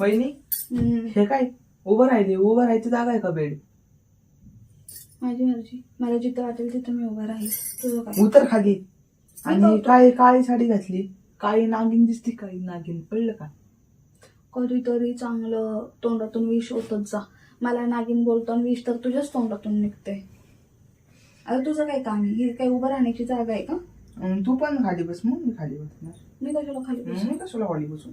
वहिनी? हम्म, हे काय? उभं राहिले उभं राहायची जागा आहे का बेड? माझी मर्जी. मला जिथं वाटेल तिथं मी उभा राहील. तुझं काय? उतर खाली. आणि काय काळी साडी घातली. काळी नागिन दिसती काळी नागिन. कळलं का? कधीतरी चांगलं तोंडातून विष होतच जा. मला नागिन बोलतो आणि विष तर तुझ्याच तोंडातून निघते. आता तुझं काय काम आहे? ही काय उभं राहण्याची जागा आहे का? तू पण खाली बस मग मी खाली बसणार. मी कशाला खाली बसू मी कशाला खाली बसू?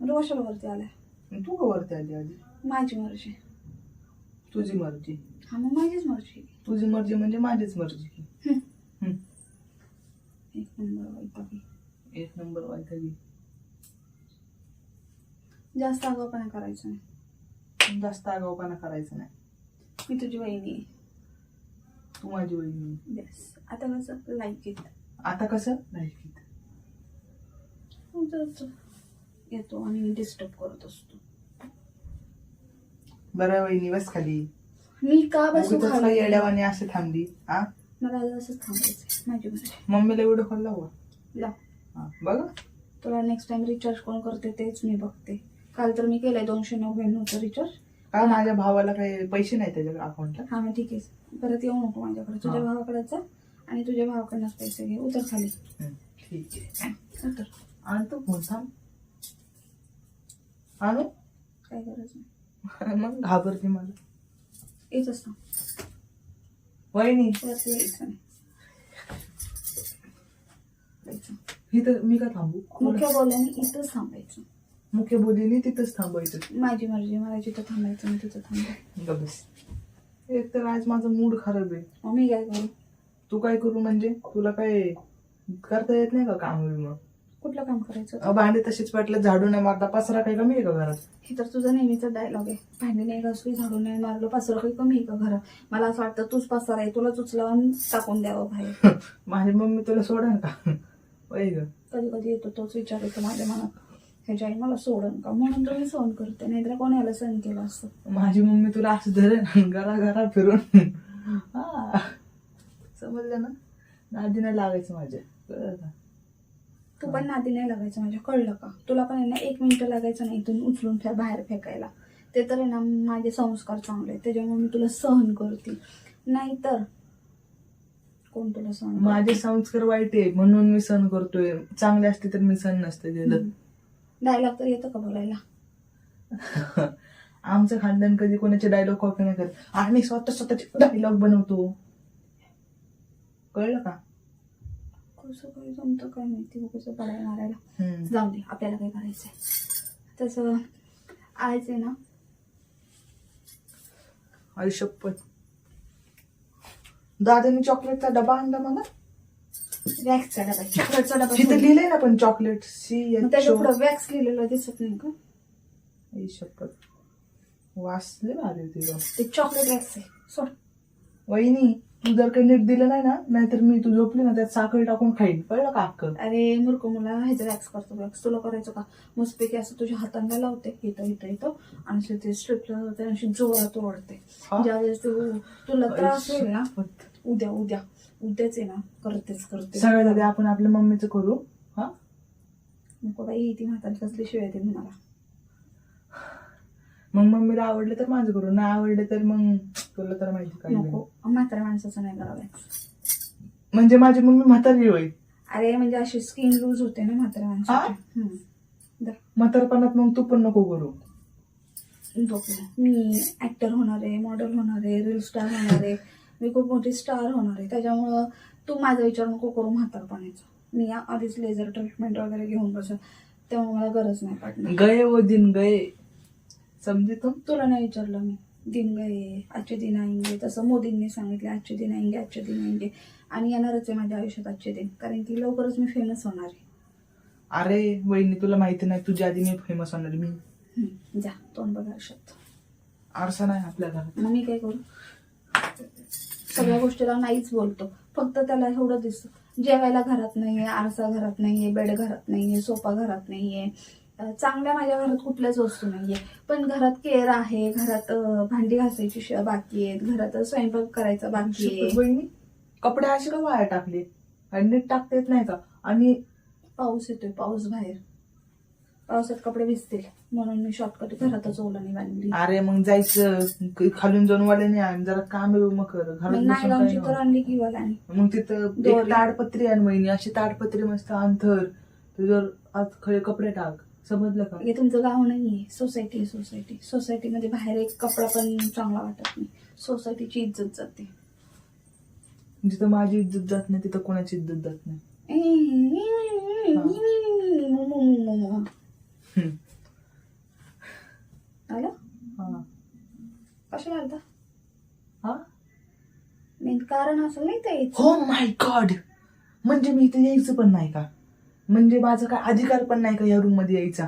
म्हणजे कशाला वरती आलाय? तू का वरती आली आधी. माझी मर्जी. तुझी मर्जी. हा मग माझीच मर्जी तुझी मर्जी म्हणजे माझीच मर्जी. हम्म. एक नंबर वैतागी एक नंबर वाईट जास्त आगाऊपणा करायचं नाही. जास्त आगाऊपणा करायचा नाही. मी तुझी वहिनी आहे. तू माझी वहिनी येस आता कसं? लाईक आता कसं? नाही येतो आणि डिस्टर्ब करत असतो. बरं वहिनी बस खाली. मी का बसू उगाचच खाली? काही येड्यावानी असे थांबली. हा मला असंच थांबायचं माझी मर्जी मम्मीला व्हिडिओ कॉल लावा लाव हा बघ. तुला नेक्स्ट टाइम रिचार्ज कोण करते तेच मी बघते. काल तर मी केलंय दोनशे नव्याण्णवचं रिचार्ज का माझ्या भावाला काही पैसे नाही त्याच्या अकाउंटला हा मग ठीक आहे. परत येऊ नको माझ्याकडे. तुझ्या हा. भावाकडे जा आणि तुझ्या भावाकडनंच पैसे घे. उतर खाली. ठीक आहे. उतर. आणतो फोन थांब. आणू? काय नाही. मग घाबरते मला. येत असतो. वहिनी. वरती यायचं नाही. ही तर मी का थांबू? मुख्य बोलल्याने इथंच थांबायचं. मुख्य बोलीने तिथंच थांबायचं. माझी मर्जी मला जिथं थांबायचं मी तिथं थांबाय गं बस. एक तर आज माझा मूड खराब आहे. मग मी काय करू? तू काय करू म्हणजे? तुला काय करता येत नाही का काम मग कुठलं काम करायचं अहो, भांडे तसेच पाटलं झाडू नाही मारता पसरा काही कमी आहे का घरात? हे तर तुझा नेहमीचा डायलॉग आहे. भांडी नाही घासली झाडू नाही मारलं पासरं काही कमी आहे का घरात? मला असं वाटतं तूच पासर आहे तुलाच उचलावून टाकून द्यावं बाहेर. माझी मम्मी तुला सोडा का? वय ग. कधी कधी येतो तोच विचार येतो माझ्या मनात. ह्याच्या आई मला सोडन का? म्हणून मी सहन करते नाहीतर कोणाला सहन केलं असतं? माझी मम्मी तुला असं धरेन घरा घरा फिरून. हा. समजलं ना? नादी नाही लागायचं माझ्या. कळलं का तू पण नादी नाही लागायचं माझ्या कळलं का? तुला पण आहे ना एक मिनिटं लागायचं नाही इथून उचलून फे बाहेर फेकायला. ते तर आहे ना माझे संस्कार चांगले. त्याच्यामुळे मी तुला सहन करते. नाहीतर कोण तुला सहन? माझे संस्कार वाईट आहे म्हणून मी सण करतोय. चांगले असते तर मी सण नसते केलं डायलॉग तर येतो का बोलायला? आमचं खानदान कधी कोणाचे डायलॉग कॉपी नाही करत. आम्ही स्वतः स्वतःचे डायलॉग बनवतो. कळलं का? कसं काही जमतं काय माहिती? कसं पडायला मारायला. जाऊ दे आपल्याला काय करायचंय. तसं आज आहे ना आयुष्यपत दादाने चॉकलेटचा डबा आणला मला. वॅक्सचा डबा चॉकलेटचा डबा तिथे. लिहिलंय ना पण चॉकलेट सी त्याच्या पुढं वॅक्स लिहिलेलं दिसत नाही का? आयुष्यपत वाचले भारी गं. ते चॉकलेट वॅक्स आहे. सोड. वहिनी तू जर काही नीट दिलं नाही ना नाहीतर मी तू झोपली ना त्यात साखर टाकून खाईन. कळलं का अक्क अरे मूर्ख मुला ह्याचं वॅक्स करतो वॅक्स तुला करायचं का? मस्तपैकी असं तुझ्या हातांना लावते इथं इथं इथं आणि ते स्ट्रिपला होते आणि अशी जोरात ओढते. हा? ज्यावेळेस तू तुला त्रास होईल ना. उद्या उद्या उद्याच आहे ना करतेच करते सगळ्यात आधी आपण आपल्या मम्मीचं करू. हा? नको बाई ती म्हातारी कसली शिवाय देईल मला. मग मम्मीला आवडलं तर माझं करू नाही आवडलं तर मग तुला तर माहिती काय नको. म्हाताऱ्या माणसाचं नाही करावं. म्हणजे माझी मम्मी म्हातारी होईल. अरे म्हणजे अशी स्किन लूज होते ना म्हाताऱ्या माणसाची. हम्म. म्हातारपणात मग तू पण नको करू. मी ऍक्टर होणार आहे मॉडेल होणार आहे रील स्टार होणार आहे. मी खूप मोठी स्टार होणार आहे. त्याच्यामुळं तू माझा विचार नको करू म्हातारपणाचा. मी या आधीच लेझर ट्रीटमेंट वगैरे घेऊन बसेल तेव्हा मला गरज नाही पडणार. गए वो दिन गए समजे तुम तुला नाही विचारलं मी. दिन गए आजचे दिन आएंगे तसं मोदींनी सांगितले आजचे दिन आएंगे आजचे दिन आएंगे. आणि येणारच आहे माझ्या आयुष्यात आजचे दिन कारण की लवकरच मी फेमस होणार आहे. अरे वहिनी तुला माहिती नाही तुझ्या आधी मी फेमस होणार मी. हम्म, जा तोंड बघा आयुष्यात. आरसा नाही आपल्या घरात. मग मी काय करू? सगळ्या गोष्टीला नाहीच बोलतो. फक्त त्याला एवढं दिसतं. जेवायला घरात नाहीये आरसा घरात नाहीये बेड घरात नाहीये सोफा घरात नाहीये. चांगल्या माझ्या घरात कुठल्याच वस्तू नाहीये. पण घरात केर आहे घरात भांडी घासायची बाकी आहेत. घरात स्वयंपाक करायचा बाकी आहे. कपडे असे का वाया टाकले आणि नीट टाकता येत नाही का? आणि पाऊस येतोय पाऊस बाहेर. पावसात कपडे भिजतील. म्हणून मी शॉर्टकट घरातच ओलाने बांधली. अरे मग जायचं. खालून जाऊन वाल्याने आण जरा काम मग कर. तर नाही. आणली की मग तिथं. ताडपत्री आण महिनी अशी ताडपत्री मस्त अंथर. तुझ्यावर आज खरे कपडे टाक. समजलं का? हे तुमचं गाव नाहीये. सोसायटी आहे सोसायटी सोसायटीमध्ये बाहेर एक कपडा पण चांगला वाटत नाही. सोसायटीची इज्जत जाते. जिथं माझी इज्जत जात नाही तिथं कोणाची इज्जत जात नाही. हम्म. आलं? हा. कशा हा? मेन कारण असं नाही ते हो माय गॉड म्हणजे मी इथे यायचं पण नाही का? म्हणजे माझा काय अधिकार पण नाही का या रूममध्ये यायचा?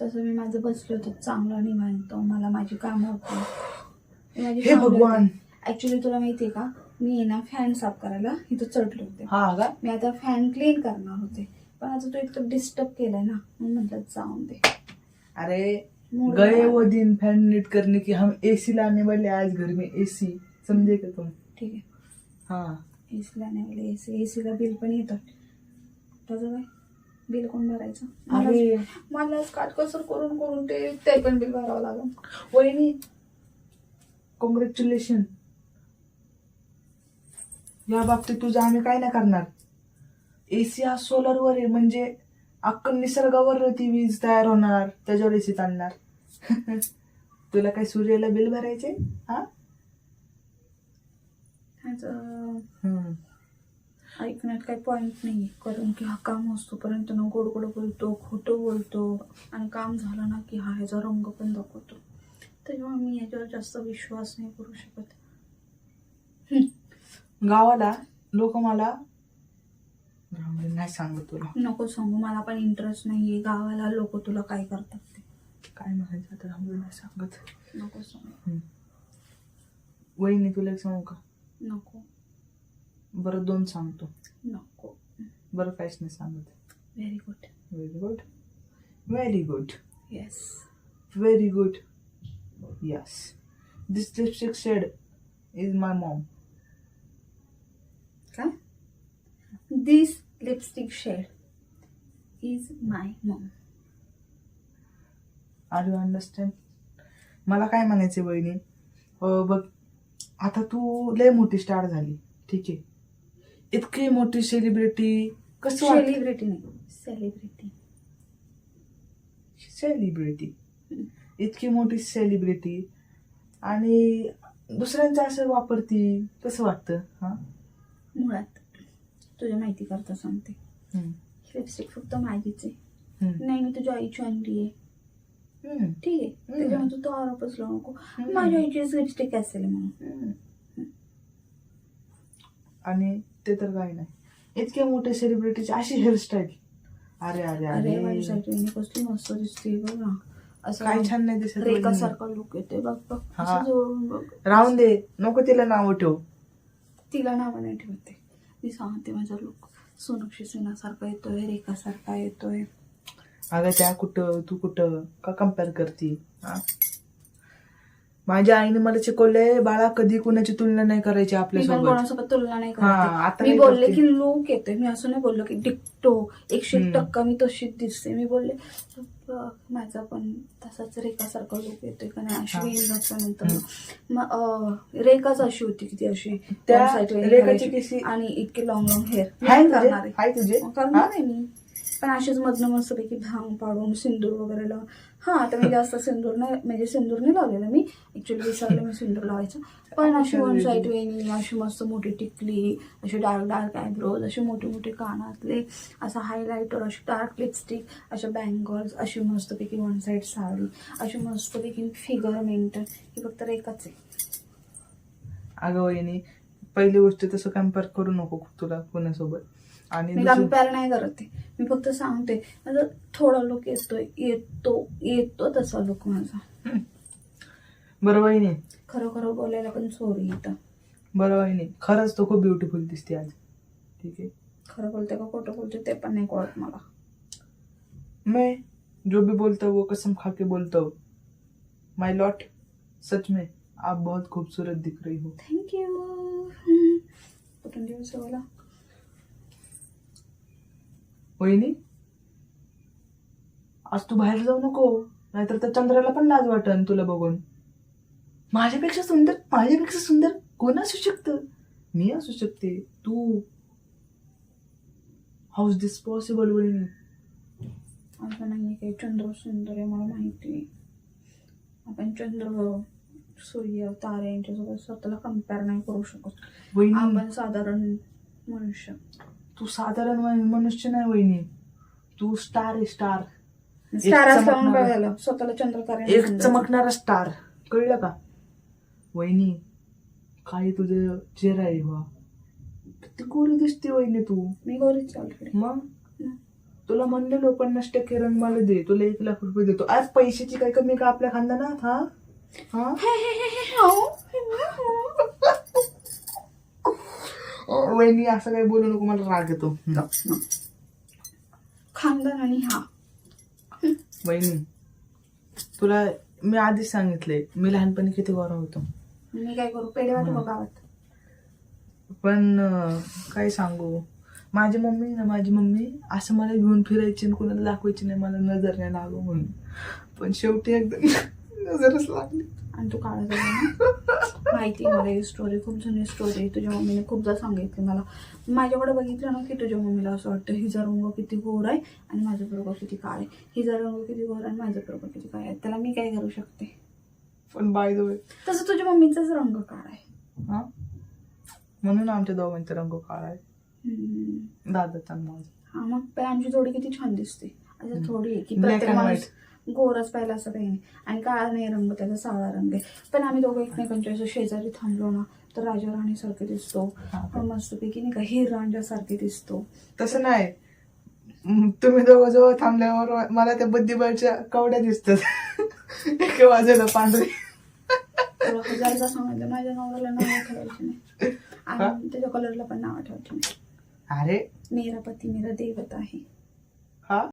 तसं मी माझं बसलो होतो चांगलं निवांतो. मला माझी कामं होती. हे भगवान! ऍक्च्युली तुला माहितीये का? मी ना फॅन साफ करायला इथं चढले होते. हा का? मी आता फॅन क्लीन करणार होते. पण आता तू इतकं डिस्टर्ब केलंय ना. म्हणून म्हटलं जाऊन दे. अरे गए. वो दिन फैन नीट करने की हम एसी लाने वाले आज घर में एसी समझे का तुम ठीक आहे. हाँ. एसीला नाही वाले एसी एसीला बिल पण येतं त्याचं काय बिल कोण भरायचं? अरे. मला काटकसर करून करून ते ते पण बिल भरावं लागेल. वहिनी. कॉंग्रॅच्युलेशन या बाबतीत तुझं आम्ही काय नाही करणार. एसी हा सोलरवर आहे म्हणजे अक्कल निसर्गावर ती वीज तयार होणार त्याच्यावर एसी चालणार. तुला काय सूर्याला बिल भरायचे हा? हम्म. ऐकण्यात काही पॉईंट नाही करून की हा काम असतोपर्यंत ना गोड गोड बोलतो खोटं बोलतो. आणि काम झालं ना की हा ह्याचा रंग पण दाखवतो. त्याच्यामुळे मी ह्याच्यावर जास्त विश्वास नाही करू शकत. गावाला लोक मला नाही सांगत तुला. नको सांगू मला पण इंटरेस्ट नाहीये. गावाला लोक तुला काय करतात ते. काय म्हणायचं आता राहू दे, नाही सांगत. नको सांगू. वहिनी तुला एक सांगू का? नको. बरं दोन सांगतो. नको. बरं काहीच नाही सांगत. Very good very good very good yes very good yes this lipstick shade is my mom काय this lipstick shade is my mum are you understand मला काय म्हणायचे अं, बघ आता तू लय मोठी स्टार झाली. ठीक आहे. इतकी मोठी सेलिब्रिटी कसं सेलिब्रिटी नाही. सेलिब्रिटी सेलिब्रिटी इतकी मोठी सेलिब्रिटी आणि दुसऱ्यांचं असं वापरती कसं वाटतं? हा? मुळात. तुझ्या माहिती करता सांगते. हम्म. लिपस्टिक फक्त माझीच आहे हम्म. नाही मी तुझ्या आईची आणली आहे. हम्म. ठीक आहे. हम्म. त्याच्यामुळे तू तो आरोपच लावू नको. हम्म. माझ्या आईचीच लिपस्टिक असेल म्हणून. हम्म. आणि ते तर काय नाही. इतके मोठे सेलिब्रिटीची अशी हेअरस्टाईल अरे अरे अरे. माझी अरे साईड कसली मस्त दिसते बघ. असं काय छान नाही दिसत रेखा वहिनी. सारखा लुक येते बघ बघ. हा. असं बघ. राहून दे. नको तिला नाव ठेव. तिला नाव नाही ठेवते. मी सांगते माझा लुक सोनक्षी सिन्हासारखा येतोय रेखासारखा येतोय. अगं त्या कुठं तू कुठं? का कंपेअर करती? हा? माझ्या आईने मला शिकवलंय बाळा कधी कुणाची तुलना नाही करायची मी पण आपल्यासोबत. कोणासोबत तुलना नाही हा, करत. आता मी नाही बोलले करते. की लुक येतोय. मी असं नाही बोललो की डिक्टो एकशे हम्म. टक्का मी तशीच दिसते. मी बोलले "बघ, माझा पण तसाच रेखासारखा लुक येतोय का नाही? अशी हा. मग अं, रेखाच अशी होती की ती अशी. त्या one side वेणी रेखाची करायची. केसी- आणि इतके लॉंग लॉंग हेअर हाय तुझे? करणार आहे. हाय तुझे? मग करणार हा? आहे मी. पण अशीच मधनं मस्तपैकी भांग पाडून सिंदूर वगैरे लावून हा आता मी जास्त सिंदूर नाही म्हणजे सिंदूर नाही लावलेलं मी. ऍक्च्युली विसरले मी सिंदूर लावायचं. पण अशी वन साईड वेणी अशी मस्त मोठी टिकली अशी डार्क डार्क आयब्रोज असे मोठे मोठे कानातले असा हायलायटर अशी डार्क लिपस्टिक अशा बँगल्स अशी मस्तपैकी वन साईड साडी अशी मस्तपैकी फिगर मेंटेन ही फक्त एकच आहे. अगं वहिनी पहिली गोष्ट तसं कंपेअर करू नको तुला कोणासोबत. आणि कंपेअर नाही करत ते. मी फक्त सांगते. थोडा लुक येतोय. येतो येतो तसा लुक माझा. बरं वहिनी खरं खरं बोलायला पण चोरी येतं बरं वहिनी खरंच तो खूप ब्युटिफुल दिसते आज. ठीक है खरं बोलते का खोटं बोलते ते पण नाही कळत मला. मैं जो भी बोलता हूँ वो कसम खा के बोलता हूँ. माई लॉट सच में आप बहुत खूबसूरत दिख रही हो. थँक्यू कुठून दिवस बोला 哦 वहिनी? आज तू बाहेर जाऊ नको नाहीतर त्या चंद्राला पण लाज वाटन तुला बघून. माझ्यापेक्षा सुंदर माझ्यापेक्षा सुंदर कोण असू शकतं? मी असू शकते. तू. हाऊस दिस पॉसिबल होईल असं नाही काही. चंद्र सुंदर आहे मला माहिती आहे. आपण चंद्र सूर्य तारे यांच्यासोबत स्वतःला कंपेअर नाही करू शकत. वहिनी. आपण साधारण मनुष्य. तू साधारण मन- मनुष्य नाही वहिनी. तू स्टार आहे स्टार स्टार चमकणारा- स्वतःला चंद्र तारे एक चमकणारा स्टार कळलं का? वहिनी काय तुझं चेहरा आहे बा? किती गोरी दिसते वहिनी तू. मी गोरीच ऑलरेडी मग? तुला म्हणलेलो पन्नास टक्के रंग मला दे. तुला एक लाख रुपये देतो. आज पैशाची काय कमी का आपल्या खानदानात हा हा. वहिनी असं काही बोलू नको मला राग येतो. खानदान आणि हा. वहिनी तुला मी आधीच सांगितले मी लहानपणी किती गोरा होतो. मी काय करू? पेढे वाटू गावात पण काय सांगू? माझी मम्मी ना माझी मम्मी असं मला घेऊन फिरायची आणि कोणाला दाखवायची नाही मला नजर नाही लागू म्हणून. पण शेवटी एकदम नजरच लागली. आणि तू काळा झाला माहिती मला ही स्टोरी खूप जुनी स्टोरी आहे. तुझ्या मम्मीने खूपदा सांगितली मला. माझ्याकडे बघितलं ना की तुझ्या मम्मीला असं वाटतं हिचा रंग किती गोर आहे आणि माझं बरोबर किती काळ आहे. हिचा रंग किती गोर आणि माझं बरोबर किती काळ आहे. त्याला मी काय करू शकते? पण बाय द वे तसं तुझ्या मम्मीचाच रंग काळा आहे. हा? म्हणून आमच्या दोघांचा रंग काळा आहे. दादाचा माझा. हा मग पण आमची जोडी किती छान दिसते. असं थोडी आहे की प्रत्येक माणूस गोरच पाहिला असं काही नाही. आणि काळा नाही रंग त्याचा सावळा रंग आहे. पण आम्ही दोघं एकमेकांच्या असं शेजारी थांबलो ना तर राजा राणीसारखे दिसतो मस्तपैकी नाही का हिर रांजासारखे दिसतो. तसं नाही. तुम्ही दोघं जवळ थांबल्यावर मला त्या बुद्धिबळच्या कवड्या दिसतात. एका बाजूला पांढरे. तुला हजारदा सांगितलं माझ्या नवऱ्याला नाव ठेवायचे नाही. आणि त्याच्या कलरला पण नाव ठेवायचे नाही. अरे. मेरा पती मेरा देवत आहे.